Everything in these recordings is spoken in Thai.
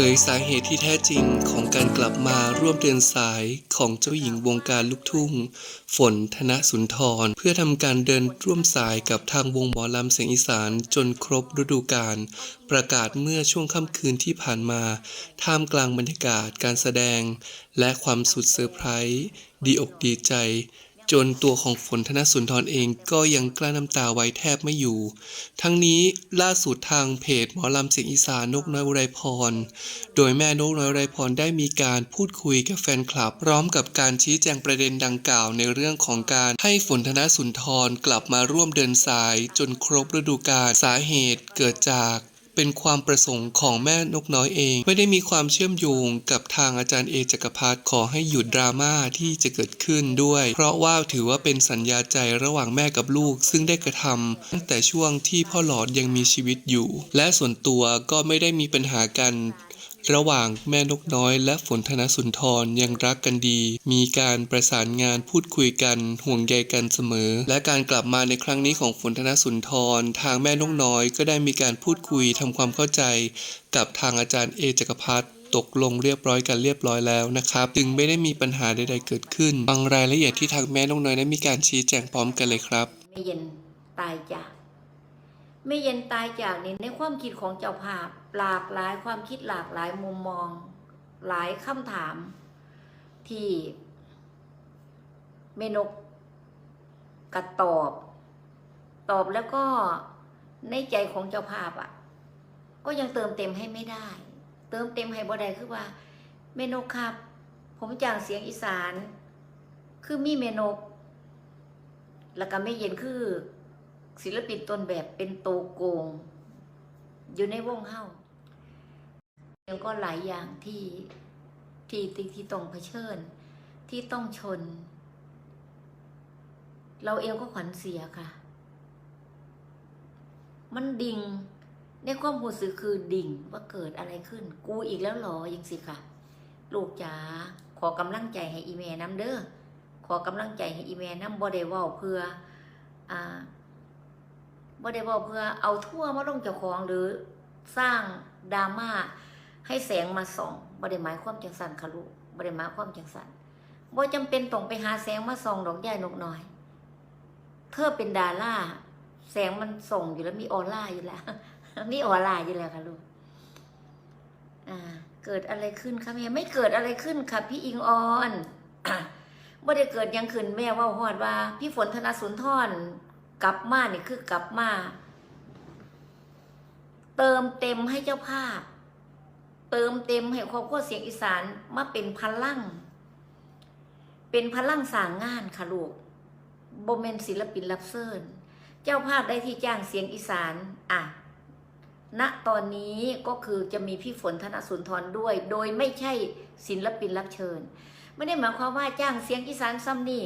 ผยสาเหตุที่แท้จริงของการกลับมาร่วมเดินสายของเจ้าหญิงวงการลูกทุ่ง ฝนธนสุนทร เพื่อทำการเดินร่วมสายกับทางวงหมอลำเสียงอีสานจนครบฤดูกาลประกาศเมื่อช่วงค่ำคืนที่ผ่านมา ท่ามกลางบรรยากาศการแสดง และความสุดเซอร์ไพรส์ดีอกดีใจ จนตัวของฝนธนสุนทรเองก็ยังกลั้นน้ำตาไว้แทบไม่อยู่ ทั้งนี้ล่าสุดทางเพจหมอลำเสียงอีสานนกน้อยอุไรพร โดยแม่นกน้อยอุไรพรได้มีการพูดคุยกับแฟนคลับ พร้อมกับการชี้แจงประเด็นดังกล่าวในเรื่องของการให้ฝนธนสุนทรกลับมาร่วมเดินสาย จนครบฤดูกาลสาเหตุเกิดจาก เป็นความประสงค์ของแม่นกน้อยเอง ไม่ได้มีความเชื่อมโยงกับทางอาจารย์เอจักรพัฒขอให้หยุดดราม่าที่จะเกิดขึ้นด้วย เพราะว่าถือว่าเป็นสัญญาใจระหว่างแม่กับลูก ซึ่งได้กระทำตั้งแต่ช่วงที่พ่อหลอดยังมีชีวิตอยู่ และส่วนตัวก็ไม่ได้มีปัญหากัน ระหว่างแม่นกน้อยและฝนธนสุนทรยังรักกันดี มีการประสานงานพูดคุยกันห่วงใยกันเสมอ และการกลับมาในครั้งนี้ของฝนธนสุนทร ทางแม่นกน้อยก็ได้มีการพูดคุยทำความเข้าใจ กับทางอาจารย์เอจักรพัฒตกลงเรียบร้อยกันเรียบร้อยแล้วนะครับ จึงไม่ได้มีปัญหาใดๆเกิดขึ้น บางรายละเอียดที่ทางแม่นกน้อยได้มีการชี้แจงพร้อมกันเลยครับไม่เย็นตายจาก ไม่เย็นตายจากนี่ในความคิดของเจ้าภาพหลากหลายความคิดหลากหลายมุมมอง หลายคำถาม ที่เมนกกระตอบ ตอบแล้วก็ในใจของเจ้าภาพอะ่ะ ก็ยังเติมเต็มให้ไม่ได้ เติมเต็มให้บ่ได้คือว่า เมนกครับ ผมจางเสียงอีสาน คือมีเมนกแล้วก็ไม่เย็นคือ ศิลปินต้นแบบเป็นโตโกง อยู่ในวงเฮ้าแล้วก็หลายอย่างที่ที่ที่ที่ต้องเผชิญ ที่ต้องชน เราเองก็ขวัญเสียค่ะ มันดิ่งในความรู้สึกคือดิ่งว่าเกิดอะไรขึ้น กูอีกแล้วหรอยังสิค่ะ ลูกจ๋าขอกำลังใจให้อีเมน้ำเด้อขอกำลังใจให้อีเมน้ำบ่ได้เว้าเพื่ออ่า บ่ได้บอกเพื่อเอาทั่วมาลงเจ้าของหรือสร้างดราม่าให้แสงมาส่องบ่ได้หมายความจังสันค่ะลูกบ่ได้หมายความจังสันบ่จำเป็นต้องไปหาแสงมาส่องดอกใหญ่นกน้อย เธอเป็นดาราแสงมันส่งอยู่แล้วมีออร่าอยู่แล้วมีออร่าอยู่แล้วค่ะลูกอ่า เกิดอะไรขึ้นคะแม่ไม่เกิดอะไรขึ้นค่ะพี่อิงออนบ่ได้เกิดยังขึ้นแม่ว่าฮอดว่า พี่ฝนธนสุนทร กลับมานี่คือกลับมา เติมเต็มให้เจ้าภาพ เติมเต็มให้ครอบครัวเสียงอีสานมาเป็นพลัง เป็นพลังสร้างงานค่ะลูกโบเมนศิลปินรับเซิร์นเจ้าภาพได้ที่จ้างเสียงอีสานอะณตอนนี้ก็คือจะมีพี่ฝนธนสุนทรด้วย โดยไม่ใช่ศิลปินรับเชิญ ไม่ได้หมายความว่าจ้างเสียงอีสานซ้ำนี่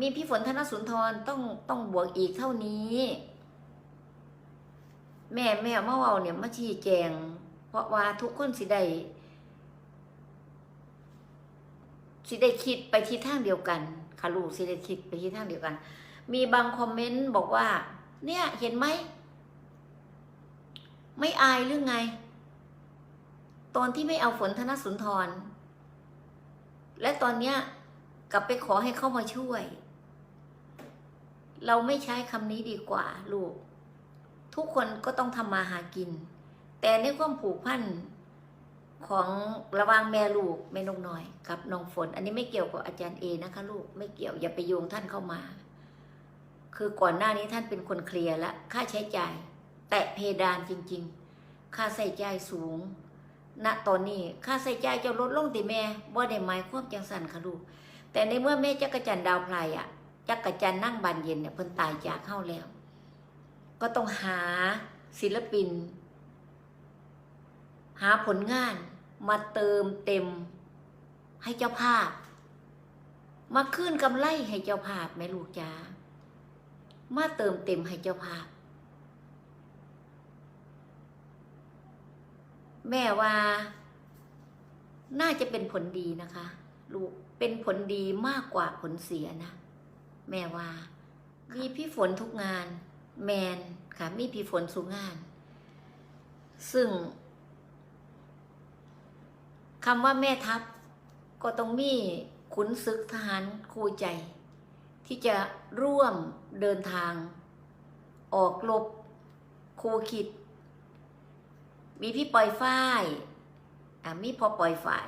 มีพี่ฝนธนสุนทรต้องต้องบวกอีกเท่านี้ แม่แม่เมื่อวานเนี่ยมาชี้แจงเพราะว่าทุกคนสิได้สิได้คิดไปทิศทางเดียวกันค่ะลูกสิได้คิดไปทิศทางเดียวกัน มีบางคอมเมนต์บอกว่า เนี่ยเห็นไหมไม่อายหรือไง ตอนที่ไม่เอาฝนธนสุนทร และตอนเนี้ย กลับไปขอให้เข้ามาช่วย เราไม่ใช้คำนี้ดีกว่า ลูก ทุกคนก็ต้องทำมาหากิน แต่ในความผูกพันของระวางแม่ลูกแม่นกน้อย กับน้องฝน อันนี้ไม่เกี่ยวกับอาจารย์เอนะคะ ลูกไม่เกี่ยวอย่าไปโยงท่านเข้ามา คือก่อนหน้านี้ท่านเป็นคนเคลียร์ล้วค่าใช้จ่าย แตะเพดานจริง ๆ ค่าใส่จ่ายสูงณตอนนี้ค่าใส่จ่ายจะลดลงติแม่บ่ได้หมายความจังสันค่ะลูก แต่ในเมื่อแม่จักรจันทร์ดาวพลายอะจักรจันทร์นั่งบานเย็นเนี่ยเพิ่นตายจากเข้าแล้ว ก็ต้องหาศิลปิน หาผลงานมาเติมเต็มให้เจ้าภาพ มาขึ้นกำไรให้เจ้าภาพแม่ลูกจ๋ามาเติมเต็มให้เจ้าภาพ แม่ว่า น่าจะเป็นผลดีนะคะ ลูก เป็นผลดีมากกว่าผลเสียนะ แม่ว่า มีพี่ฝนทุกงาน แมนค่ะ มีพี่ฝนสุกงาน ซึ่งคำว่าแม่ทัพ ก็ต้องมีขุนศึกทหารคู่ใจ ที่จะร่วมเดินทาง ออกรบครูคิด มีพี่ปอยฝ้ายอะมีพอปอยฝ่าย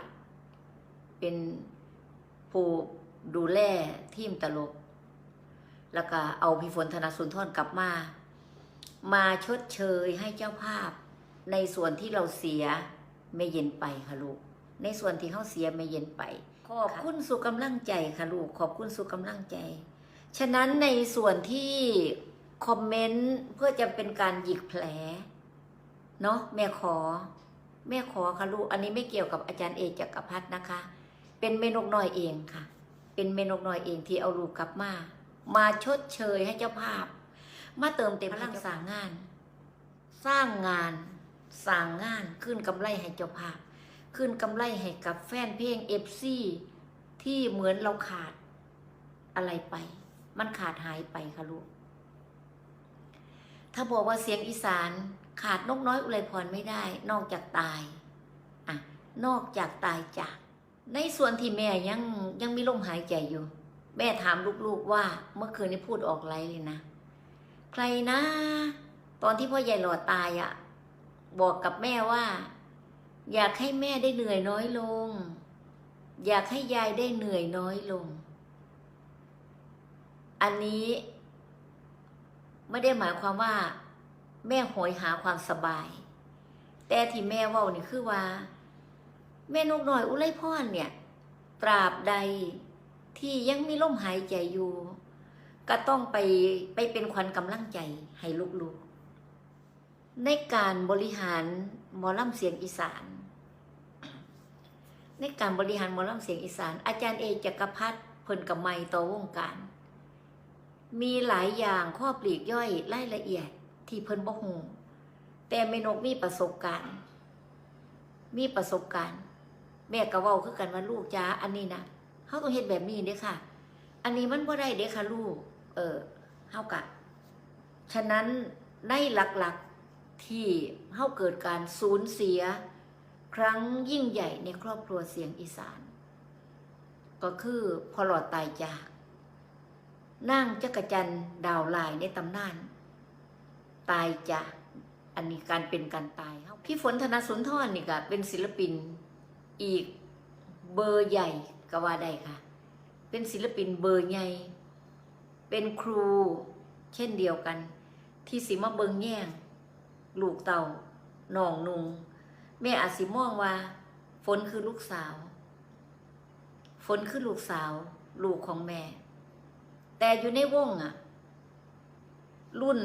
เป็น ผู้ดูแลทีมตลก แล้วก็เอาพี่ฝนธนสุนทรกลับมา มาชดเชยให้เจ้าภาพ ในส่วนที่เราเสียไม่เย็นไปค่ะลูก ในส่วนที่เขาเสียไม่เย็นไป ขอบคุณสุกำลังใจค่ะลูก ขอบคุณสุกำลังใจ ฉะนั้นในส่วนที่คอมเมนต์เพื่อจะเป็นการหยิกแผลเนาะแม่ขอ แม่ขอค่ะลูก อันนี้ไม่เกี่ยวกับอาจารย์เอกจักรพัฒนะคะ เป็นเมนกน้อยเองค่ะ เป็นเมนกน้อยเองที่เอาลูกกลับมา มาชดเชยให้เจ้าภาพ มาเติมเต็มพลังสร้างงาน สร้างงานสร้างงานขึ้นกำไรให้เจ้าภาพ ขึ้นกำไรให้กับแฟนเพลงเอฟซีที่เหมือนเราขาดอะไรไป มันขาดหายไปค่ะลูก ถ้าบอกว่าเสียงอีสานขาดนกน้อยอุไรพรไม่ได้ นอกจากตาย อะ นอกจากตายจาก ในส่วนที่แม่ยังยังมีลมหายใจอยู่ แม่ถามลูกๆว่า เมื่อคืนนี้พูดออกไรเลยนะ ใครนะ ตอนที่พ่อใหญ่หลอดตายอะ่ะบอกกับแม่ว่า อยากให้แม่ได้เหนื่อยน้อยลง อยากให้ยายได้เหนื่อยน้อยลง อันนี้ไม่ได้หมายความว่า แม่โหยหาความสบาย แต่ที่แม่ว่านี่คือว่า แม่นกน้อยอุไรพรเนี่ย ตราบใดที่ยังมีลมหายใจอยู่ ก็ต้องไปไปเป็นขวัญกำลังใจให้ลูกๆ ในการบริหารหมอลำเสียงอีสาน ในการบริหารหมอลำเสียงอีสาน อาจารย์เอจักรพัฒน์เพิ่นกับไมต่อวงการ มีหลายอย่างข้อปลีกย่อยรายละเอียดที่เพิ่นบ่ฮู้แต่แม่นกมีประสบการณ์ มีประสบการณ์ แม่ก็เว้าคือกันว่าลูกจ้าอันนี้นะเฮาต้องเฮ็ดแบบนี้เด้ค่ะ อันนี้มันบ่ได้เด้ค่ะลูก เออเฮากะ ฉะนั้นในหลักๆที่เฮาเกิดการสูญเสีย ครั้งยิ่งใหญ่ในครอบครัวเสียงอีสาน ก็คือพอหลอดตายจากนั่งจักรจันทร์ดาวลายในตำนาน ตายจากอันนี้การเป็นการตายเฮาพี่ฝนธนสุนทรนี่ก็เป็นศิลปิน อีกเบอร์ใหญ่ก็ว่าได้ค่ะ เป็นศิลปินเบอร์ใหญ่ เป็นครู เช่นเดียวกัน ที่สิมาเบิงแย่งลูกเต่าหนองนุงแม่อาจสิมองว่า ฝนคือลูกสาว ฝนคือลูกสาว ลูกของแม่ แต่อยู่ในวงอะรุ่น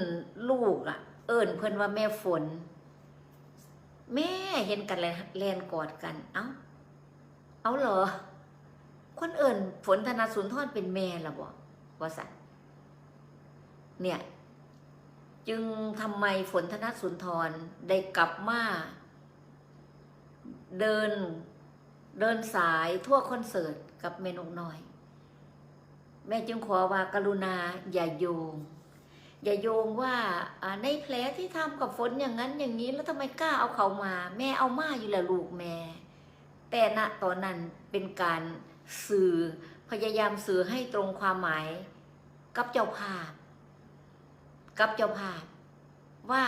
ลูกอะเอิญเพิ่อนว่าแม่ฝน แม่เห็นกันเลยแลนกอดกัน เอ้า เอาเหรอ คนเอิญฝนธนาสุนทรเป็นแม่ละบอกว่าสันเนี่ย จึงทำไมฝนธนสุนทรได้กลับมาเดินเดินสายทั่วคอนเสิร์ตกับเมนกน้อย แม่จึงขอว่ากรุณาอย่าโยง อย่าโยงว่าในแผลที่ทำกับฝนอย่างนั้นอย่างนี้แล้วทำไมกล้าเอาเขามา แม่เอามาอยู่แหละลูกแม่ แต่ณตอนนั้นเป็นการสื่อพยายามสื่อให้ตรงความหมายกับเจ้าภาพ กับเจ้าภาพ ว่า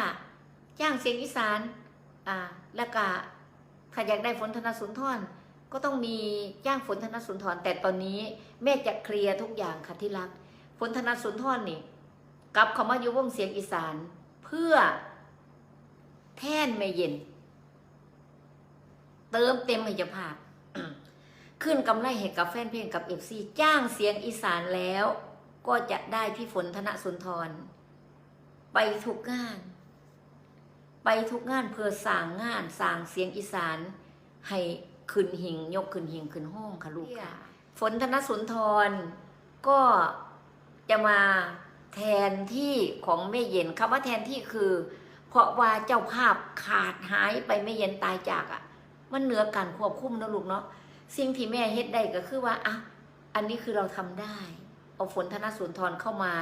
จ้างเสียงอีสานอ่าแล้วก็ถ้าอยากได้ฝนธนสุนทรก็ต้องมีจ้างฝนธนสุนทรแต่ตอนนี้แม่จะเคลียร์ทุกอย่างค่ะที่รัก ฝนธนสุนทรนี่ กลับเขามาอยู่วงเสียงอีสาน เพื่อแท่นไม่เย็น เติมเต็มให้เจ้าภาพ ขึ้นกำไรให้กับแฟนเพลงกับเอฟซีจ้างเสียงอีสานแล้ว ก็จะได้พี่ฝนธนสุนทร ไปทุกงาน ไปทุกงานเพื่อสร้างงานสร้างเสียงอีสาน ให้ขึ้นหิงยกขึ้นหิงขึ้นห้องค่ะลูกค่ะฝนธนสุนทรก็จะมา แทนที่ของแม่เย็นคำว่าแทนที่คือ เพราะว่าเจ้าภาพขาดหายไปแม่เย็นตายจากอะ่ะ มันเหนือการควบคุมนะลูกเนาะสิ่งที่แม่เฮ็ดได้ก็คือว่าอะอันนี้คือเราทำได้ เอาฝนธนสุนทรเข้ามา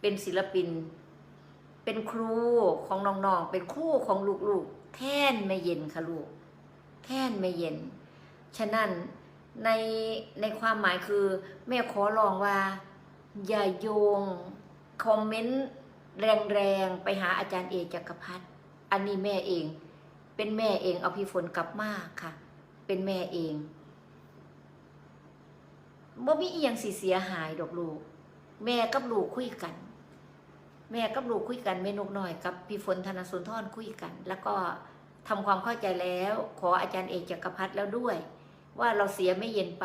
เป็นศิลปิน เป็นครูของน้องๆ เป็นครูของลูกๆ แท่นไม่เย็นค่ะลูก แท่นไม่เย็น ฉะนั้นในในความหมายคือ แม่ขอลองว่า อย่าโยง คอมเมนต์แรงๆ ไปหาอาจารย์เอกจักรพัฒน์อันนี้แม่เอง เป็นแม่เองเอาพี่ฝนกลับมาค่ะ เป็นแม่เองบ่มีอีหยังสิเสียหายดอกลูก แม่กับลูกคุยกัน แม่กับลูกคุยกันเมนกหน่อยกับพี่ฝนธนสุนทรคุยกัน แล้วก็ทำความเข้าใจแล้ว ขออาจารย์เอกจักรพัฒน์แล้วด้วย ว่าเราเสียไม่เย็นไป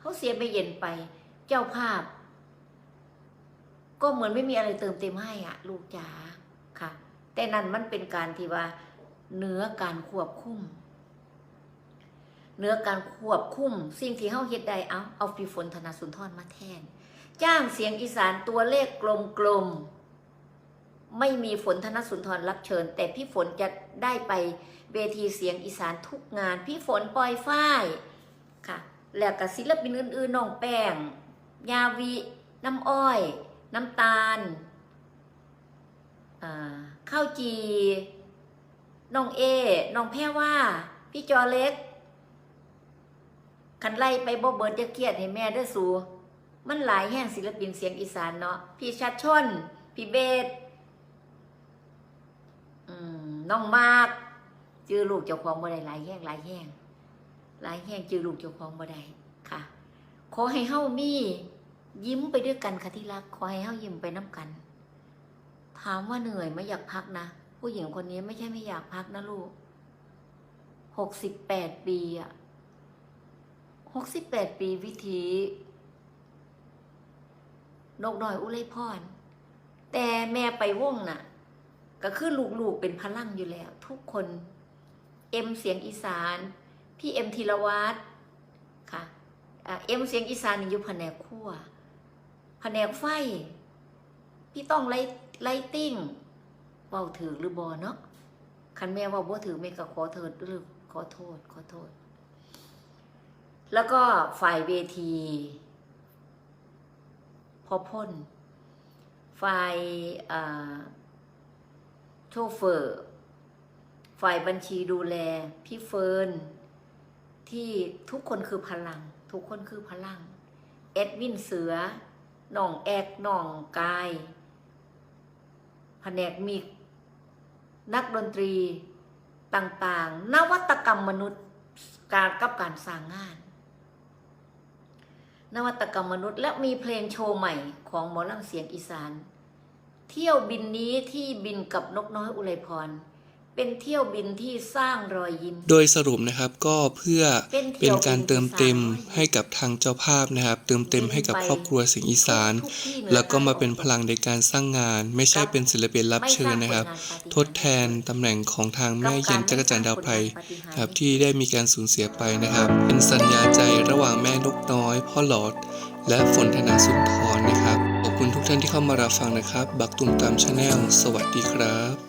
เขาเสียไม่เย็นไป เจ้าภาพ ก็เหมือนไม่มีอะไรเติมเต็มให้อะลูกจ๋าค่ะ แต่นั่นมันเป็นการที่ว่าเหนือการควบคุมเหนือการควบคุม สิ่งที่เฮาเฮ็ดได้เอาเอาพี่ฝนธนสุนทรมาแทน จ้างเสียงอีสานตัวเลขกลมๆไม่มีฝนธนสุนทรรับเชิญ แต่พี่ฝนจะได้ไปเวทีเสียงอีสานทุกงาน พี่ฝนปล่อยฝ้ายค่ะ แล้วกับศิลปินอื่นๆน้องแป้ง ยาวิน้ำอ้อย น้ำตาลข้าวจีน้องเอน้องแพรว่า พี่จอเล็กคันไล่ไปบ่เบิร์ดจะเครียดให้แม่เด้สู มันหลายแห่งศิลปินเสียงอีสานเนาะ พี่ชัดชน พี่เบสน้องมาก จือลูกเจ้าของบ่ได้หลายแห่งหลายแห่งหลายแห่งจือลูกเจ้าของบ่ได้ค่ะ ขอให้เฮามี ยิ้มไปด้วยกันค่ะที่รักขอให้เฮายิ้มไปน้ำกัน ถามว่าเหนื่อยไหม่อยากพักนะผู้หญิงคนนี้ไม่ใช่ไม่อยากพักนะลูกหกสิบแปดปีอะหกสิบแปดปีวิธีนกน้อยอุไรพร แต่แม่ไปว่งน่ะ ก็คือลูกๆเป็นพลังอยู่แล้ว ทุกคน เอ็มเสียงอีสาน พี่เอ็มธีรวัตรค่ะเอ็มเสียงอีสานอยู่แผนกขั้ว นกไฟ พี่ต้องไลไลติ้งเว้าถือหรือบอเนาะคันแม่ว่าบ่ถือแม่ก็ขอโทษหรือขอโทษขอโทษ แล้วก็ฝ่ายเวที พอพ่นฝ่ายโชเฟอร์ ฝ่ายบัญชีดูแล พี่เฟิร์นที่ทุกคนคือพลัง ทุกคนคือพลัง เอ็ดวินเสือ หนองแอกหนองกายแผนกมิกนักดนตรีต่างๆ นวัตกรรมมนุษย์การกับการสร้างงาน นวัตกรรมมนุษย์และมีเพลงโชว์ใหม่ของหมอลำเสียงอีสาน เที่ยวบินนี้ที่บินกับนกน้อยอุไรพร เป็นเที่ยวบินที่สร้างรอยยิ้ม โดยสรุปนะครับก็เพื่อเป็นการเติมเต็มให้กับทางเจ้าภาพนะครับ เติมเต็มให้กับครอบครัวเสียงอีสานทุกๆที่หนือแล้วก็มาเป็นใต้พลังในการสร้างงาน ไม่ใช่เป็นศิลปินรับเชิญนะครับ ทดแทนตำแหน่งของทางแม่เย็นจักรจันทร์ดาวไพรครับที่ได้มีการสูญเสียไปนะครับ เป็นสัญญาใจระหว่างแม่นกน้อย พ่อหลอด และฝนธนาสุนทรนะครับขอบคุณทุกท่านที่เข้ามารับฟังนะครับ บักตุมตามชาแนลสวัสดีครับ